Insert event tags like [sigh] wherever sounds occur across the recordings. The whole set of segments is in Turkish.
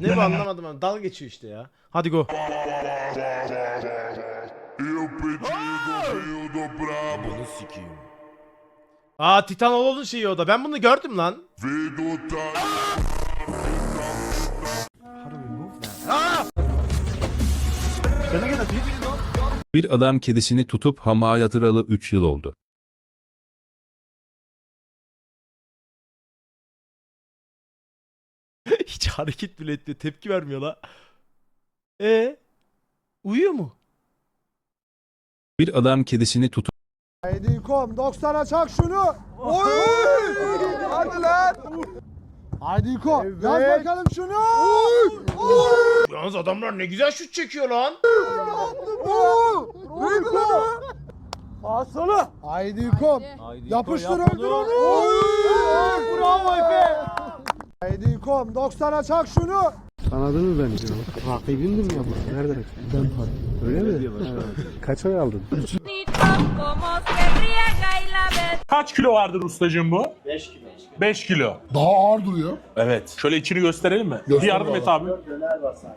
Ne bu anlamadım ben. Dalga geçiyor işte ya. Hadi go. Bunu sikeyim. Aa Titan Oğlu'nun şeyi o da. Ben bunu gördüm lan. Bir adam kedisini tutup hamağa yatıralı 3 yıl oldu. Hareket bile etmiyor. Tepki vermiyor la. E Uyuyor mu? Bir adam kedisini tutup Haydi kom 90'a çak şunu. Oy! Hadi lan. Haydi kom. Yaz bakalım şunu. Yalnız adamlar ne güzel şut çekiyor lan. Neydi lan? Aslı. Haydi kom. Yapıştır öldür onu. Bravo Efe. Haydi kom 90'a çak şunu. Anladın mı beni? Rakibindim ya bu. Nereden? Ben Öyle mi? Kaç oy aldın? Kaç kilo vardır ustacığım bu? 5 kilo. 5 kilo. Daha ağır duruyor. Evet. Şöyle içini gösterelim mi? Göster bir yardım et abi.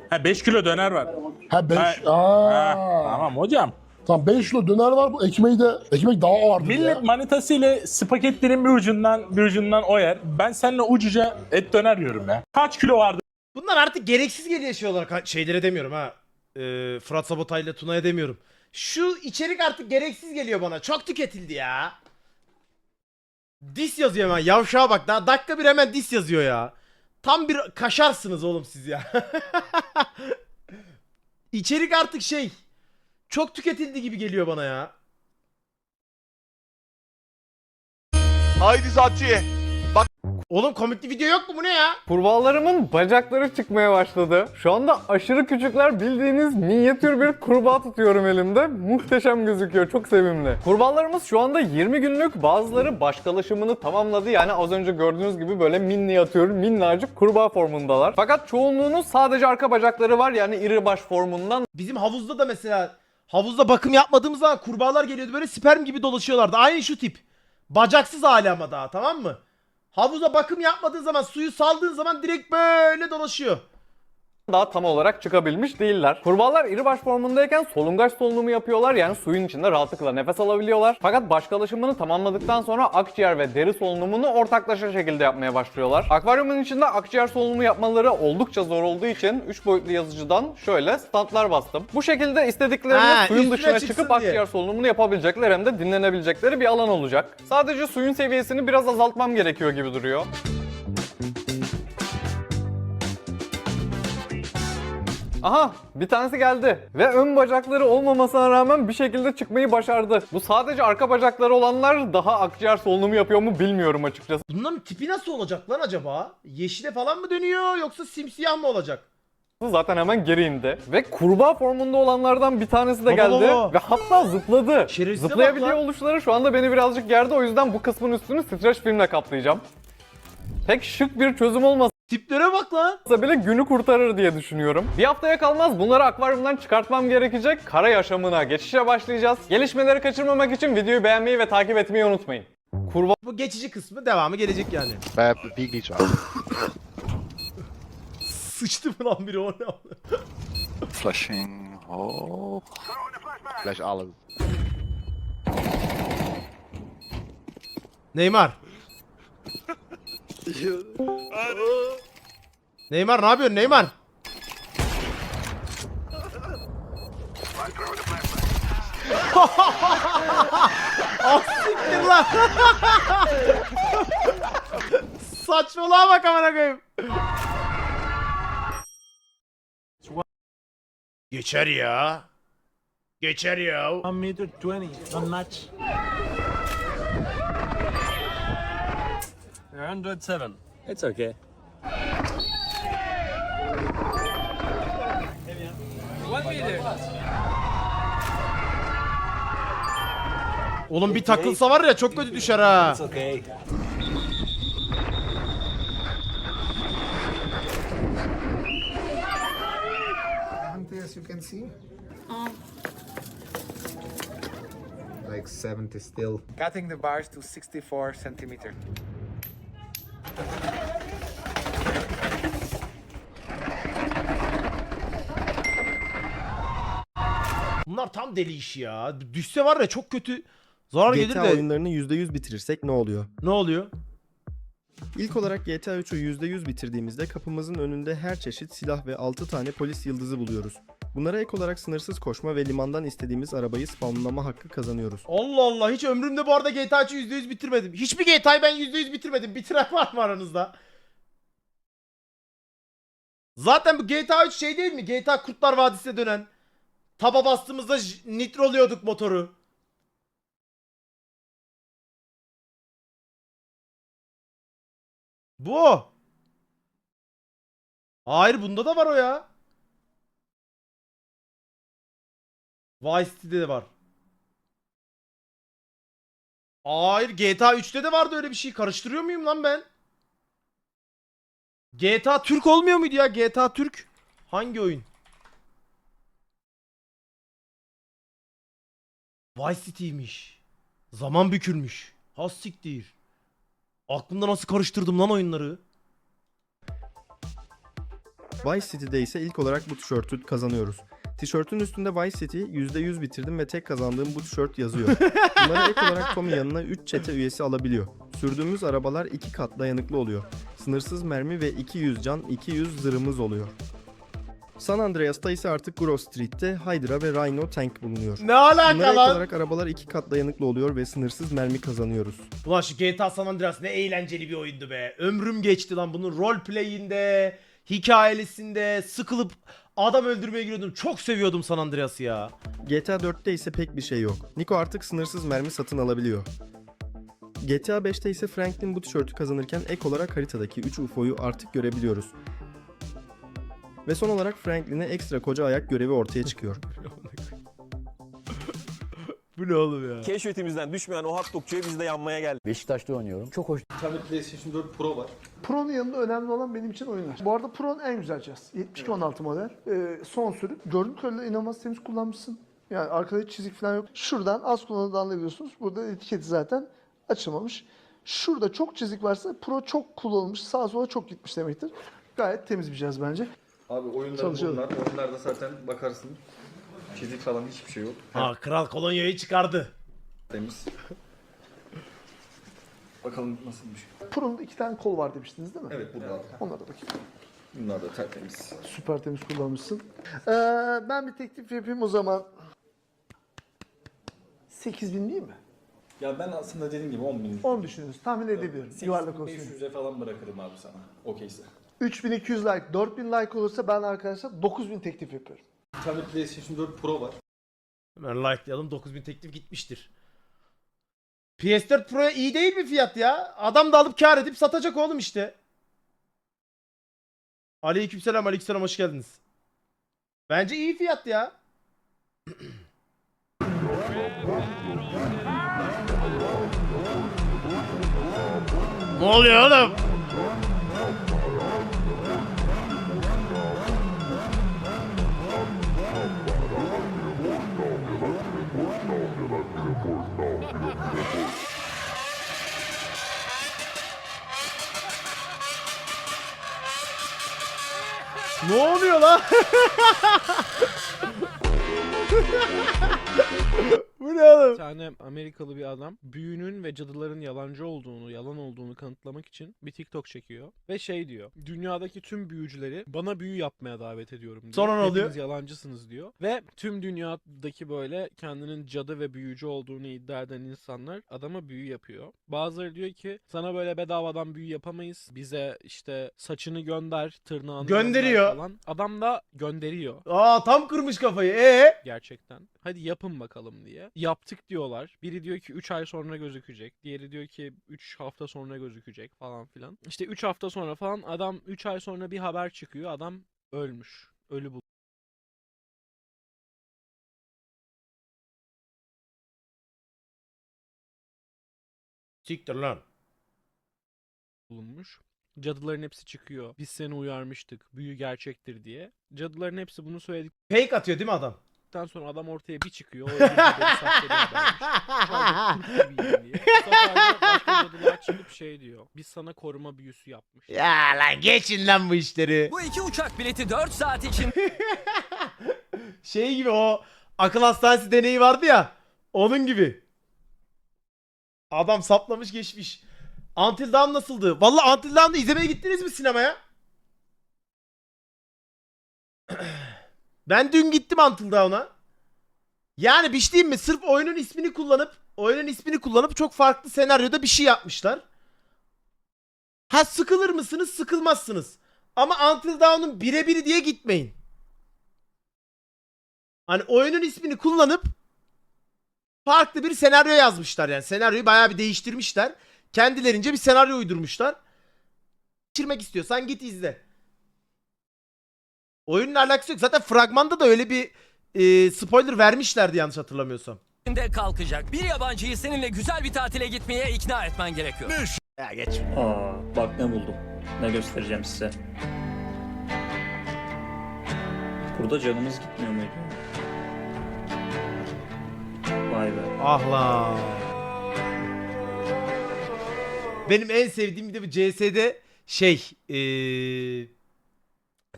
Ha 5 kilo döner var. Ha 5. Ha, Aa. tamam hocam. Tamam 5 kilo döner var. Bu ekmeği de ekmek daha ağır duruyor. Millet manitası ile spagettinin bir ucundan bir ucundan o yer. Ben seninle ucuca et döner yiyorum ya. Kaç kilo vardır Bunlar artık gereksiz geliyor şey olarak. Ha, Şeylere demiyorum ha. Ee, Fırat Sabotay ile Tuna'ya demiyorum. Şu içerik artık gereksiz geliyor bana. Çok tüketildi ya. Dis yazıyor hemen. Yavşağa bak. Daha dakika bir hemen dis yazıyor ya. Tam bir kaşarsınız oğlum siz ya. [laughs] İçerik artık şey. Çok tüketildi gibi geliyor bana ya. Haydi Zati. Oğlum komikli video yok mu bu ne ya? Kurbağalarımın bacakları çıkmaya başladı. Şu anda aşırı küçükler bildiğiniz minyatür bir kurbağa tutuyorum elimde. Muhteşem gözüküyor. Çok sevimli. Kurbağalarımız şu anda 20 günlük bazıları başkalaşımını tamamladı. Yani az önce gördüğünüz gibi böyle minyatür, minnacık kurbağa formundalar. Fakat çoğunluğunun sadece arka bacakları var. Yani iri baş formundan. Bizim havuzda da mesela havuzda bakım yapmadığımız zaman kurbağalar geliyordu böyle sperm gibi dolaşıyorlardı. Aynı şu tip. Bacaksız hali ama daha tamam mı? Havuza bakım yapmadığın zaman suyu saldığın zaman direkt böyle dolaşıyor. Daha tam olarak çıkabilmiş değiller. Kurbağalar iri baş formundayken solungaç solunumu yapıyorlar yani suyun içinde rahatlıkla nefes alabiliyorlar. Fakat başkalaşımını tamamladıktan sonra akciğer ve deri solunumunu ortaklaşa şekilde yapmaya başlıyorlar. Akvaryumun içinde akciğer solunumu yapmaları oldukça zor olduğu için 3 boyutlu yazıcıdan şöyle standlar bastım. Bu şekilde istediklerini Ha, suyun dışına çıkıp diye. akciğer solunumunu yapabilecekler hem de dinlenebilecekleri bir alan olacak. Sadece suyun seviyesini biraz azaltmam gerekiyor gibi duruyor. Aha bir tanesi geldi ve ön bacakları olmamasına rağmen bir şekilde çıkmayı başardı. Bu sadece arka bacakları olanlar daha akciğer solunumu yapıyor mu bilmiyorum açıkçası. Bunların tipi nasıl olacak lan acaba? Yeşile falan mı dönüyor yoksa simsiyah mı olacak? Zaten hemen geri indi. Ve kurbağa formunda olanlardan bir tanesi de Baba, geldi baba. ve hatta zıpladı. Şerefsize Zıplayabiliyor oluşları şu anda beni birazcık gerdi o yüzden bu kısmın üstünü streç filmle kaplayacağım. Pek şık bir çözüm olmasa Tiplere bak lan. bile günü kurtarır diye düşünüyorum. Bir haftaya kalmaz bunları akvaryumdan çıkartmam gerekecek. Kara yaşamına geçişe başlayacağız. Gelişmeleri kaçırmamak için videoyu beğenmeyi ve takip etmeyi unutmayın. Kurbağa Bu geçici kısmı devamı gelecek yani. Bij Big Beach. Sıçtı mı lan biri o ne? Flashing. Oh. Flash alles. Neymar. Neymar ne yapıyorsun Neymar? [laughs] Ah lan. [laughs] Saçmalığa bak amına koyayım. Geçer ya. Geçer ya. 1 meter 20, one match. You're 107. It's okay. One meter. Oğlum bir takılsa var ya çok kötü düşer ha. It's okay. As you can see. Like 70 still. Cutting the bars to 64 centimeter. Bunlar tam deli işi ya. Düşse var ya çok kötü zarar gelir GTA de. oyunlarını %100 bitirirsek ne oluyor? Ne oluyor? İlk olarak GTA 3'ü %100 bitirdiğimizde kapımızın önünde her çeşit silah ve 6 tane polis yıldızı buluyoruz. Bunlara ek olarak sınırsız koşma ve limandan istediğimiz arabayı spawnlama hakkı kazanıyoruz. Allah Allah hiç ömrümde bu arada GTA 3'ü %100 bitirmedim. Hiçbir GTA'yı ben %100 bitirmedim. Bitiren var mı aranızda? Zaten bu GTA 3 şey değil mi? GTA Kurtlar Vadisi'ne dönen. Taba bastığımızda nitroluyorduk motoru. Bu. Hayır bunda da var o ya. Vice City'de de var. Hayır GTA 3'te de vardı öyle bir şey. Karıştırıyor muyum lan ben? GTA Türk olmuyor muydu ya? GTA Türk. Hangi oyun? Vice City'ymiş. Zaman bükülmüş. Has siktir. Aklımda nasıl karıştırdım lan oyunları? Vice City'de ise ilk olarak bu tişörtü kazanıyoruz. Tişörtün üstünde Vice City %100 bitirdim ve tek kazandığım bu tişört yazıyor. Bunlara ek olarak Tommy yanına 3 çete üyesi alabiliyor. Sürdüğümüz arabalar 2 kat dayanıklı oluyor. Sınırsız mermi ve 200 can 200 zırhımız oluyor. San Andreas'ta ise artık Grove Street'te Hydra ve Rhino tank bulunuyor. Ne alaka Bunlara lan? olarak arabalar 2 kat dayanıklı oluyor ve sınırsız mermi kazanıyoruz. Ulan şu GTA San Andreas ne eğlenceli bir oyundu be. Ömrüm geçti lan bunun roleplay'inde, hikayesinde sıkılıp adam öldürmeye giriyordum. Çok seviyordum San Andreas'ı ya. GTA 4'te ise pek bir şey yok. Nico artık sınırsız mermi satın alabiliyor. GTA 5'te ise Franklin bu tişörtü kazanırken ek olarak haritadaki 3 UFO'yu artık görebiliyoruz. Ve son olarak Franklin'e ekstra koca ayak görevi ortaya çıkıyor. [laughs] Bu ne oğlum ya? Keşfetimizden düşmeyen o hot dogçuya biz de yanmaya geldik. Beşiktaş'ta oynuyorum. Çok hoş. PlayStation 4 Pro var. Pro'nun yanında önemli olan benim için oyunlar. Bu arada Pro'nun en güzel cihaz. 7216 model. Ee, son sürüm. Gördüğüm kadarıyla inanılmaz temiz kullanmışsın. Yani arkada hiç çizik falan yok. Şuradan az kullanıldığını anlayabiliyorsunuz. Burada etiketi zaten açılmamış. Şurada çok çizik varsa Pro çok kullanılmış. Sağa sola çok gitmiş demektir. Gayet temiz bir cihaz bence. Abi oyunlar bunlar. Oyunlarda zaten bakarsın. Çizik falan hiçbir şey yok. Ha kral kolonyayı çıkardı. Temiz. Bakalım nasılmış. Pro'nun iki tane kol var demiştiniz değil mi? Evet burada. Onlara da bakayım. Bunlar da tertemiz. Süper temiz kullanmışsın. Ee, ben bir teklif yapayım o zaman. 8000 değil mi? Ya ben aslında dediğim gibi 10 bin. 10 düşünüyoruz. Tahmin edebiliyorum. Yuvarlak olsun. 500'e falan bırakırım abi sana. Okeyse. 3200 like, 4000 like olursa ben arkadaşlar 9000 teklif yapıyorum. Bir tane PlayStation 4 Pro var. Hemen likelayalım 9000 teklif gitmiştir. PS4 Pro'ya iyi değil mi fiyat ya? Adam da alıp kar edip satacak oğlum işte. Aleykümselam aleykümselam hoş geldiniz. Bence iyi fiyat ya. ne oluyor oğlum? Ne oluyor lan? [laughs] Bu ne oğlum? Bir tane Amerikalı bir adam büyünün ve cadıların yalancı olduğunu, yalan olduğunu kanıtlamak için bir TikTok çekiyor. Ve şey diyor. Dünyadaki tüm büyücüleri bana büyü yapmaya davet ediyorum diyor. Sonra ne oluyor? Hepiniz yalancısınız diyor. Ve tüm dünyadaki böyle kendinin cadı ve büyücü olduğunu iddia eden insanlar adama büyü yapıyor. Bazıları diyor ki sana böyle bedavadan büyü yapamayız. Bize işte saçını gönder, tırnağını gönder Gönderiyor. falan. Adam da gönderiyor Aa tam kırmış kafayı. E gerçekten. Hadi yapın bakalım diye. Yaptık diyorlar. Biri diyor ki 3 ay sonra gözükecek. Diğeri diyor ki 3 hafta sonra gözükecek falan filan. İşte 3 hafta sonra falan adam 3 ay sonra bir haber çıkıyor. Adam ölmüş. Ölü Siktir lan. bulunmuş. Cadıların hepsi çıkıyor. Biz seni uyarmıştık. Büyü gerçektir diye. Cadıların hepsi bunu söyledikten Fake atıyor değil mi adam? Sonra adam ortaya bir çıkıyor. O cadılar çıkıp şey diyor. Biz sana koruma büyüsü yapmış. Ya lan geçin lan bu işleri. Bu iki uçak bileti 4 saat için [laughs] Şey gibi o akıl hastanesi deneyi vardı ya. Onun gibi. Adam saplamış geçmiş. Until Dawn nasıldı? Vallahi Until Dawn'ı izlemeye gittiniz mi sinemaya? Ben dün gittim Until Dawn'a. Yani bir şey diyeyim mi? Sırf oyunun ismini kullanıp oyunun ismini kullanıp çok farklı senaryoda bir şey yapmışlar. Ha sıkılır mısınız? Sıkılmazsınız. Ama Until Dawn'un birebiri diye gitmeyin. Hani oyunun ismini kullanıp farklı bir senaryo yazmışlar yani. Senaryoyu bayağı bir değiştirmişler. Kendilerince bir senaryo uydurmuşlar. Geçirmek istiyorsan git izle. Oyunun alakası yok. Zaten fragmanda da öyle bir e, spoiler vermişlerdi yanlış hatırlamıyorsam. de kalkacak. Bir yabancıyı seninle güzel bir tatile gitmeye ikna etmen gerekiyor. Ya geç. Aa, bak ne buldum. Ne göstereceğim size. Burada canımız gitmiyor muydu? Vay be. Ah lan. Benim en sevdiğim bir de bu CS'de şey eee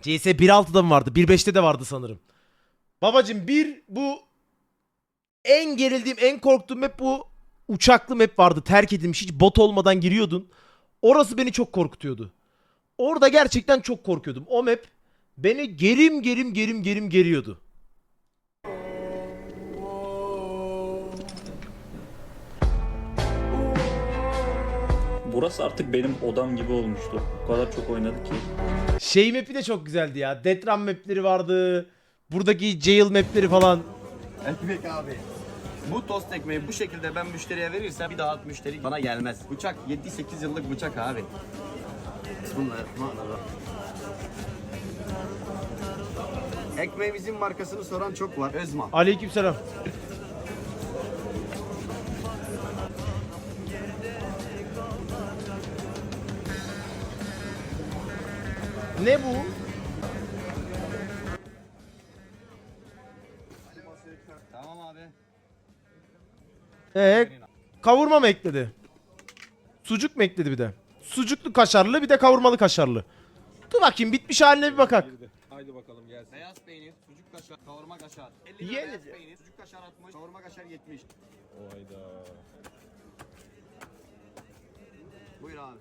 CS 1.6'da mı vardı? 1.5'te de vardı sanırım. Babacım bir bu en gerildiğim, en korktuğum map bu uçaklı map vardı. Terk edilmiş. Hiç bot olmadan giriyordun. Orası beni çok korkutuyordu. Orada gerçekten çok korkuyordum. O map beni gerim gerim gerim gerim geriyordu. Burası artık benim odam gibi olmuştu. O kadar çok oynadı ki. Şey map'i de çok güzeldi ya. Detran map'leri vardı. Buradaki jail map'leri falan. Ekmek abi. Bu tost ekmeği bu şekilde ben müşteriye verirsem bir daha müşteri bana gelmez. Bıçak 7-8 yıllık bıçak abi. Bismillahirrahmanirrahim. Ekmeğimizin markasını soran çok var. Özman. Aleykümselam. Ne bu? Tamam abi. Ee, kavurma mı ekledi? Sucuk mu ekledi bir de? Sucuklu kaşarlı bir de kavurmalı kaşarlı. Dur bakayım bitmiş haline bir bakak. Beyaz peynir, sucuk kaşar, kavurma kaşar. 50 Ye- lira beyaz peynir, sucuk kaşar 60, kavurma kaşar 70. Buyur abi.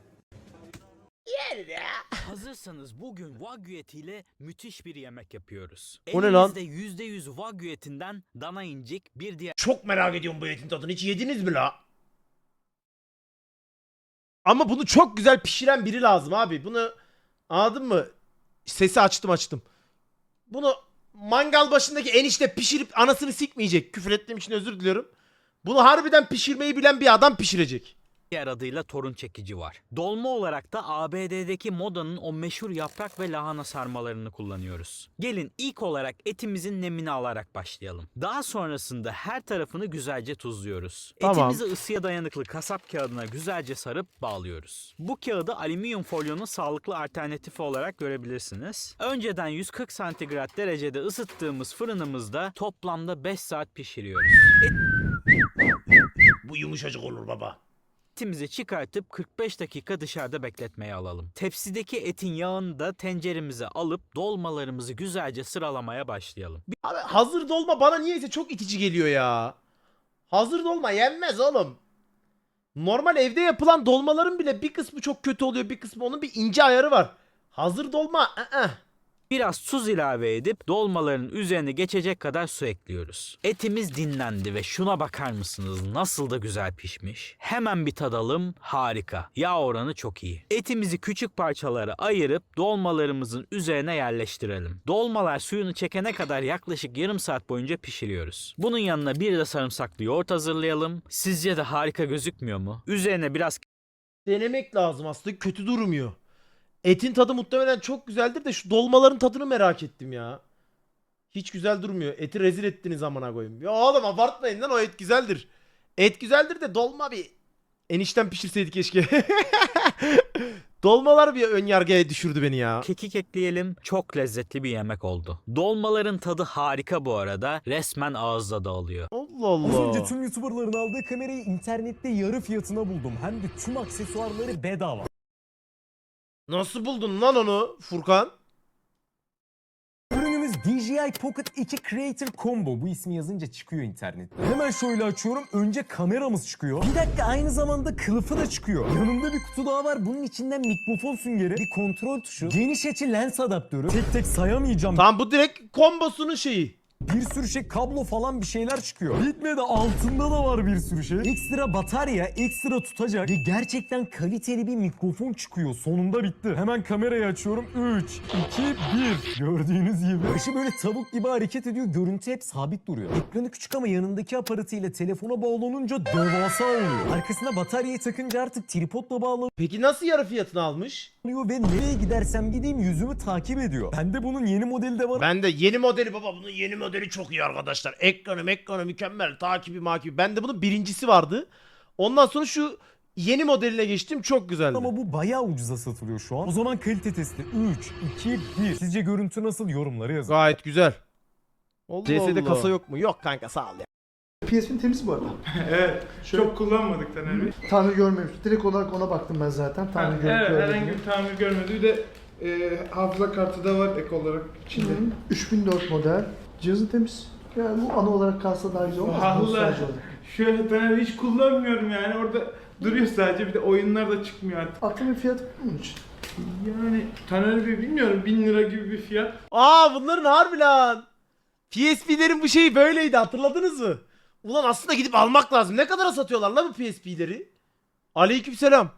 Hazırsanız bugün Wagyu etiyle müthiş bir yemek yapıyoruz. O ne lan? Elimizde %100 Wagyu etinden dana incik, bir diğer Çok merak ediyorum bu etin tadını. Hiç yediniz mi la? Ama bunu çok güzel pişiren biri lazım abi. Bunu anladın mı? Sesi açtım açtım. Bunu mangal başındaki enişte pişirip anasını sikmeyecek. Küfür ettiğim için özür diliyorum. Bunu harbiden pişirmeyi bilen bir adam pişirecek. Diğer adıyla torun çekici var. Dolma olarak da ABD'deki modanın o meşhur yaprak ve lahana sarmalarını kullanıyoruz. Gelin ilk olarak etimizin nemini alarak başlayalım. Daha sonrasında her tarafını güzelce tuzluyoruz. Tamam. Etimizi ısıya dayanıklı kasap kağıdına güzelce sarıp bağlıyoruz. Bu kağıdı alüminyum folyonun sağlıklı alternatifi olarak görebilirsiniz. Önceden 140 santigrat derecede ısıttığımız fırınımızda toplamda 5 saat pişiriyoruz. Bu yumuşacık olur baba. Etimizi çıkartıp 45 dakika dışarıda bekletmeye alalım. Tepsideki etin yağını da tenceremize alıp dolmalarımızı güzelce sıralamaya başlayalım. Abi hazır dolma bana niyeyse çok itici geliyor ya. Hazır dolma yenmez oğlum. Normal evde yapılan dolmaların bile bir kısmı çok kötü oluyor, bir kısmı onun bir ince ayarı var. Hazır dolma, ı-ı. Biraz tuz ilave edip dolmaların üzerine geçecek kadar su ekliyoruz. Etimiz dinlendi ve şuna bakar mısınız nasıl da güzel pişmiş. Hemen bir tadalım harika. Yağ oranı çok iyi. Etimizi küçük parçalara ayırıp dolmalarımızın üzerine yerleştirelim. Dolmalar suyunu çekene kadar yaklaşık yarım saat boyunca pişiriyoruz. Bunun yanına bir de sarımsaklı yoğurt hazırlayalım. Sizce de harika gözükmüyor mu? Üzerine biraz Denemek lazım aslında kötü durmuyor. Etin tadı muhtemelen çok güzeldir de şu dolmaların tadını merak ettim ya. Hiç güzel durmuyor. Eti rezil ettiniz amına koyayım. Ya oğlum abartmayın lan o et güzeldir. Et güzeldir de dolma bir enişten pişirseydi keşke. [laughs] Dolmalar bir ön yargıya düşürdü beni ya. Kekik ekleyelim. Çok lezzetli bir yemek oldu. Dolmaların tadı harika bu arada. Resmen ağızda dağılıyor. Allah Allah. tüm YouTuber'ların aldığı kamerayı internette yarı fiyatına buldum. Hem de tüm aksesuarları bedava. Nasıl buldun lan onu Furkan? Ürünümüz DJI Pocket 2 Creator Combo. Bu ismi yazınca çıkıyor internette. Hemen şöyle açıyorum. Önce kameramız çıkıyor. Bir dakika aynı zamanda kılıfı da çıkıyor. Yanımda bir kutu daha var. Bunun içinden mikrofon süngeri, bir kontrol tuşu, geniş açı lens adaptörü. Tek tek sayamayacağım. Tamam bu direkt kombosunun şeyi. Bir sürü şey kablo falan bir şeyler çıkıyor. Bitmedi altında da var bir sürü şey. Ekstra batarya, ekstra tutacak ve gerçekten kaliteli bir mikrofon çıkıyor. Sonunda bitti. Hemen kamerayı açıyorum. 3, 2, 1. Gördüğünüz gibi. Başı böyle tavuk gibi hareket ediyor. Görüntü hep sabit duruyor. Ekranı küçük ama yanındaki aparatıyla telefona bağlanınca devasa oluyor. Arkasına bataryayı takınca artık tripodla bağlanıyor Peki nasıl yarı fiyatını almış? ve nereye gidersem gideyim yüzümü takip ediyor. Bende bunun yeni modeli de var. Ben de yeni modeli baba bunun yeni modeli çok iyi arkadaşlar. Ekranı ekranı mükemmel takibi makibi. Bende bunun birincisi vardı. Ondan sonra şu yeni modeline geçtim çok güzeldi. Ama bu bayağı ucuza satılıyor şu an. O zaman kalite testi 3, 2, 1. Sizce görüntü nasıl yorumlara yazın. Gayet güzel. Allah CS'de Allah. kasa yok mu? Yok kanka sağ ol ya. PSP'nin temiz bu arada. [laughs] Evet. Çok kullanmadık Taner Bey. Tamir görmemiş. Direkt olarak ona baktım ben zaten. Tamir görüntü Evet, öyle herhangi bir tamir görmedi. Bir de e, hafıza kartı da var ek olarak içinde. Hı hı. 3004 model. Cihazın temiz. Yani bu ana olarak kalsa daha güzel olmaz. mı? Nostalji olarak. Şöyle Taner Bey hiç kullanmıyorum yani orada duruyor sadece bir de oyunlar da çıkmıyor artık. Aklım bir fiyat bunun için. Yani Taner Bey bilmiyorum 1000 lira gibi bir fiyat. Aa bunların harbi lan. PSP'lerin bu şeyi böyleydi hatırladınız mı? Ulan aslında gidip almak lazım. Ne kadara satıyorlar lan bu PSP'leri? Aleykümselam.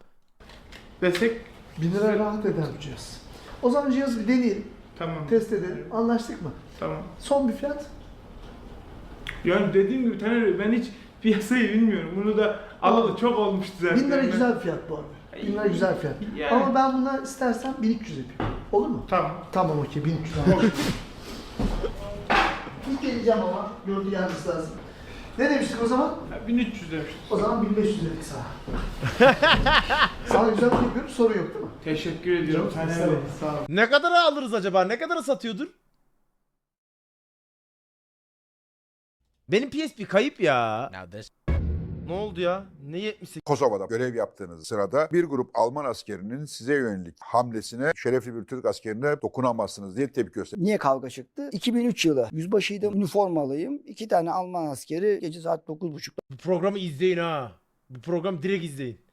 Desek 1000 lira rahat eder bu cihaz. O zaman cihazı bir deneyelim. tamam. Test edelim. Anlaştık mı? Tamam. Son bir fiyat. Yani dediğim gibi Taner ben hiç piyasayı bilmiyorum. Bunu da alalı çok olmuştu zaten. 1000 lira Ben- güzel fiyat bu arada. 1000 lira güzel fiyat. Yani- Ama ben buna istersen 1300 yapayım. Olur mu? Tamam. Tamam okey 1300. Tamam. [laughs] İlk geleceğim ama gördü gelmesi lazım. Ne demiştik o zaman? Ha, 1300 demiştim. O zaman 1500 dedik sana. [laughs] sana güzel bir şey yapıyorum sorun yok değil mi? Teşekkür ediyorum Taner. Bey. Sağ olun. Ne kadara alırız acaba? Ne kadara satıyordur? Benim PSP kayıp ya. Ne oldu ya? Ne 78? Kosova'da görev yaptığınız sırada bir grup Alman askerinin size yönelik hamlesine şerefli bir Türk askerine dokunamazsınız diye tepki gösterdi. Niye kavga çıktı? 2003 yılı. Yüzbaşıydım, üniformalıyım. İki tane Alman askeri gece saat 9.30'da Bu programı izleyin ha. Bu programı direkt izleyin.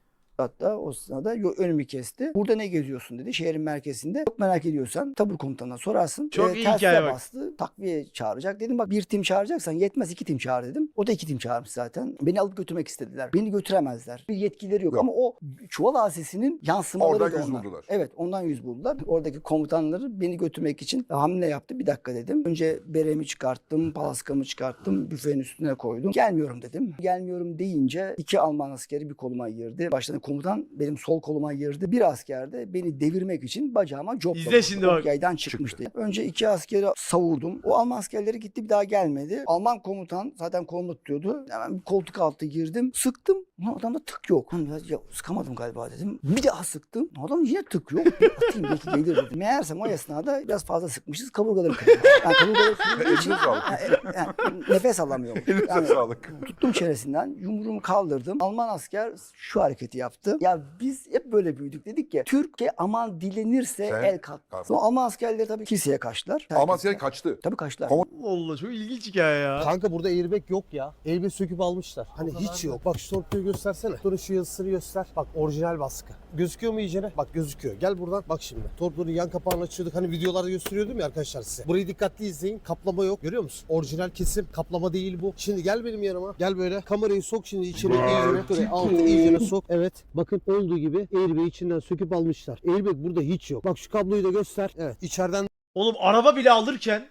Hatta o sırada yo- önümü kesti. Burada ne geziyorsun dedi şehrin merkezinde. Çok merak ediyorsan tabur komutanına sorarsın. Çok iyi telsize hikaye bak. bastı. Takviye çağıracak. Dedim bak bir tim çağıracaksan yetmez iki tim çağır dedim. O da iki tim çağırmış zaten. Beni alıp götürmek istediler. Beni götüremezler. Bir yetkileri yok. Yok. Ama o çuval asesinin yansımaları Oradan da yüz buldular. Evet ondan yüz buldular. Oradaki komutanları beni götürmek için hamle yaptı. Bir dakika dedim. Önce beremi çıkarttım, palaskamı çıkarttım, büfenin üstüne koydum. Gelmiyorum dedim. Gelmiyorum deyince iki Alman askeri bir koluma girdi. Baştan komutan benim sol koluma girdi. Bir asker de beni devirmek için bacağıma cop İzle şimdi bak. yaydan çıkmıştı. Önce iki askeri savurdum. O Alman askerleri gitti bir daha gelmedi. Alman komutan zaten kolumu tutuyordu. Hemen bir koltuk altı girdim. Sıktım. Ulan adamda tık yok. Lan ya, sıkamadım galiba dedim. Bir daha sıktım. Adam yine tık yok. Bir Atayım belki gelir dedim. Meğersem o esnada biraz fazla sıkmışız. Kaburgaları kırıldı. Yani kaburgaları kırıldığı için yani, yani nefes alamıyorum. Yani sağlık. tuttum çenesinden yumruğumu kaldırdım. Alman asker şu hareketi yaptı. Ya biz hep böyle büyüdük dedik ya. Türkiye aman dilenirse Sen- el kalk. Tabii. Sonra Alman askerleri tabii kiliseye kaçtılar. Alman askeri kaçtı. Tabii kaçtılar. Allah çok ilginç hikaye ya. Kanka burada airbag yok ya. Airbag söküp almışlar. Hani hiç yok. Bak şu torpidoyu göstersene. Dur şu yazısını göster. Bak orijinal baskı. Gözüküyor mu iyicene? Bak gözüküyor. Gel buradan. Bak şimdi. Torpidonun yan kapağını açıyorduk. Hani videolarda gösteriyordum ya arkadaşlar size. Burayı dikkatli izleyin. Kaplama yok. Görüyor musun? Orijinal kesim. Kaplama değil bu. Şimdi gel benim yanıma. Gel böyle. Kamerayı sok şimdi içine iyicene. Altı iyicene sok. Evet. Bakın olduğu gibi airbag içinden söküp almışlar. Airbag burada hiç yok. Bak şu kabloyu da göster. Evet. İçeriden Oğlum araba bile alırken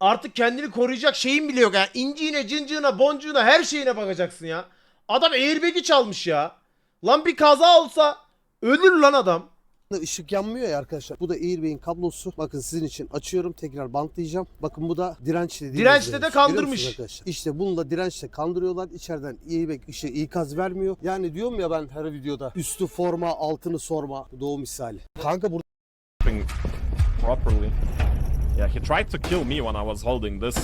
artık kendini koruyacak şeyin bile yok yani. İnciğine, cıncığına, boncuğuna her şeyine bakacaksın ya. Adam airbag'i çalmış ya. Lan bir kaza olsa ölür lan adam. Da ışık yanmıyor ya arkadaşlar. Bu da Airbag'in kablosu. Bakın sizin için açıyorum. Tekrar bantlayacağım. Bakın bu da direnç dediğimiz. Dirençle de direnç. kandırmış. Arkadaşlar? İşte bununla dirençle kandırıyorlar. İçeriden Airbag ışığı ikaz vermiyor. Yani diyorum ya ben her videoda üstü forma altını sorma doğu misali. Kanka burada properly. Yeah, he tried to kill me when I was holding this.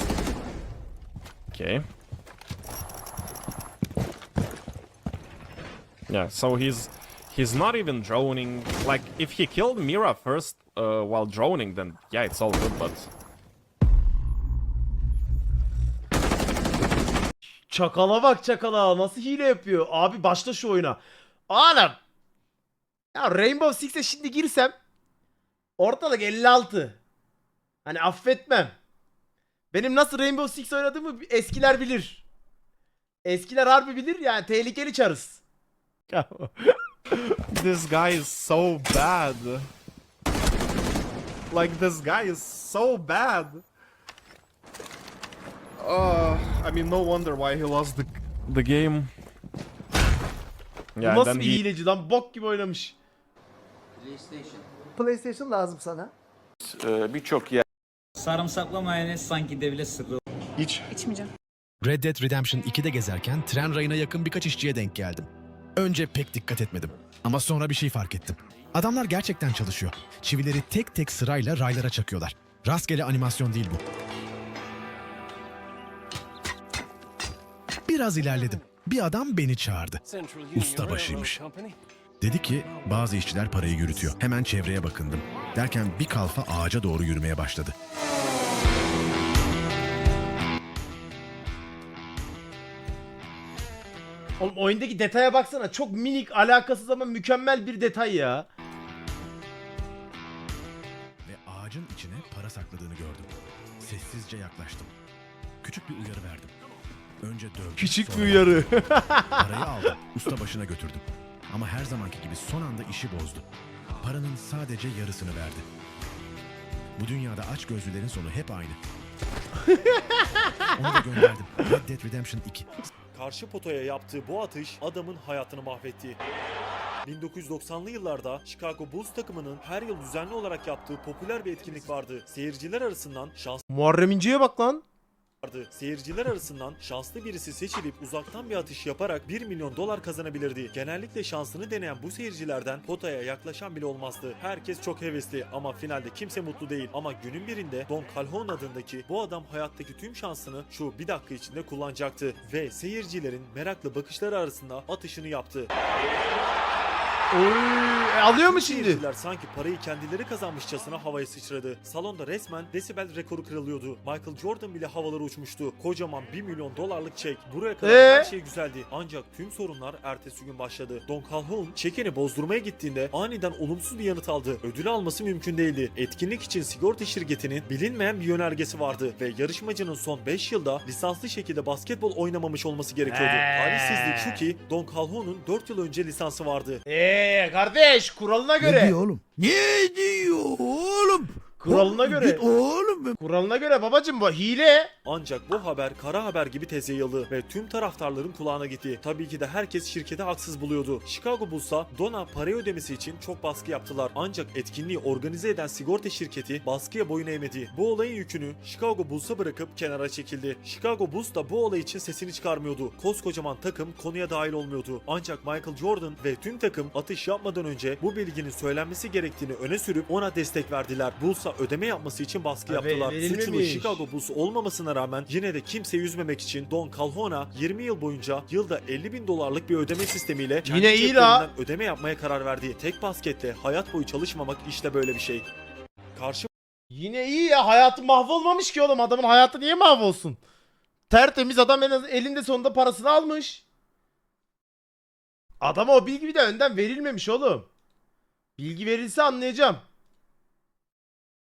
Okay. Yeah, so he's He's not even droning. Like, if he killed Mira first uh, while droning, then yeah, it's all good, but... Çakala bak çakala nasıl hile yapıyor. Abi başla şu oyuna. Adam. Ya Rainbow Six'e şimdi girsem ortalık 56. Hani affetmem. Benim nasıl Rainbow Six oynadığımı eskiler bilir. Eskiler harbi bilir yani tehlikeli çarız. [laughs] This guy is so bad. Like this guy is so bad. Uh, I mean no wonder why he lost the the game. Bu Yeah, nasıl then bir he hileci lan bok gibi oynamış. PlayStation lazım sana. Birçok yer. Sarımsaklı mayonez sanki devlet sırrı. hiç İçmeyeceğim. Red Dead Redemption 2'de gezerken tren rayına yakın birkaç işçiye denk geldim. Önce pek dikkat etmedim ama sonra bir şey fark ettim. Adamlar gerçekten çalışıyor. Çivileri tek tek sırayla raylara çakıyorlar. Rastgele animasyon değil bu. Biraz ilerledim. Bir adam beni çağırdı. Ustabaşıymış. Dedi ki bazı işçiler parayı yürütüyor. Hemen çevreye bakındım. Derken bir kalfa ağaca doğru yürümeye başladı. Oğlum oyundaki detaya baksana. Çok minik alakasız ama mükemmel bir detay ya. ve ağacın içine para sakladığını gördüm. Sessizce yaklaştım. Küçük bir uyarı verdim. Önce dövdüm. Küçük bir sonra uyarı. [laughs] Parayı aldım. Usta başına götürdüm. Ama her zamanki gibi son anda işi bozdu. Paranın sadece yarısını verdi. Bu dünyada aç gözlülerin sonu hep aynı. [laughs] Onu da gönderdim. Red Dead Redemption 2. Karşı potaya yaptığı bu atış adamın hayatını mahvetti. 1990'lı yıllarda Chicago Bulls takımının her yıl düzenli olarak yaptığı popüler bir etkinlik vardı. Seyirciler arasından şanslı Muharrem İnce'ye bak lan. Vardı. Seyirciler arasından şanslı birisi seçilip uzaktan bir atış yaparak 1 milyon dolar kazanabilirdi. Genellikle şansını deneyen bu seyircilerden potaya yaklaşan bile olmazdı. Herkes çok hevesli ama finalde kimse mutlu değil. Ama günün birinde Don Calhoun adındaki bu adam hayattaki tüm şansını şu bir dakika içinde kullanacaktı. Ve seyircilerin meraklı bakışları arasında atışını yaptı. Oy, e, alıyor mu şimdi? Seyirciler sanki parayı kendileri kazanmışçasına havaya sıçradı. Salonda resmen desibel rekoru kırılıyordu. Michael Jordan bile havalara uçmuştu. Kocaman 1 milyon dolarlık çek. Buraya kadar Ee? her şey güzeldi. Ancak tüm sorunlar ertesi gün başladı. Don Calhoun çekini bozdurmaya gittiğinde aniden olumsuz bir yanıt aldı. Ödül alması mümkün değildi. Etkinlik için sigorta şirketinin bilinmeyen bir yönergesi vardı ve yarışmacının son 5 yılda lisanslı şekilde basketbol oynamamış olması gerekiyordu. Talihsizlik şu ki Don Calhoun'un 4 yıl önce lisansı vardı. Eee kardeş kuralına göre. oğlum? Ne diyor oğlum? Kuralına göre. oğlum. Kuralına göre babacım bu hile. Ancak bu haber kara haber gibi tez yayıldı ve tüm taraftarların kulağına gitti. Tabii ki de herkes şirketi haksız buluyordu. Chicago Bulls'a Dona para ödemesi için çok baskı yaptılar. Ancak etkinliği organize eden sigorta şirketi baskıya boyun eğmedi. Bu olayın yükünü Chicago Bulls'a bırakıp kenara çekildi. Chicago Bulls da bu olay için sesini çıkarmıyordu. Koskocaman takım konuya dahil olmuyordu. Ancak Michael Jordan ve tüm takım atış yapmadan önce bu bilginin söylenmesi gerektiğini öne sürüp ona destek verdiler. Bulls'a ödeme yapması için baskı yaptılar. verilmemiş. Suçlu Chicago Bulls olmamasına rağmen yine de kimse yüzmemek için Don Calhoun'a 20 yıl boyunca yılda 50 bin dolarlık bir ödeme sistemiyle kendi Yine iyi la. ödeme yapmaya karar verdi. Tek baskette hayat boyu çalışmamak işte böyle bir şey. Karşı Yine iyi ya hayatı mahvolmamış ki oğlum adamın hayatı niye mahvolsun? Tertemiz adam en az elinde sonunda parasını almış. Adama o bilgi bir de önden verilmemiş oğlum. Bilgi verilse anlayacağım.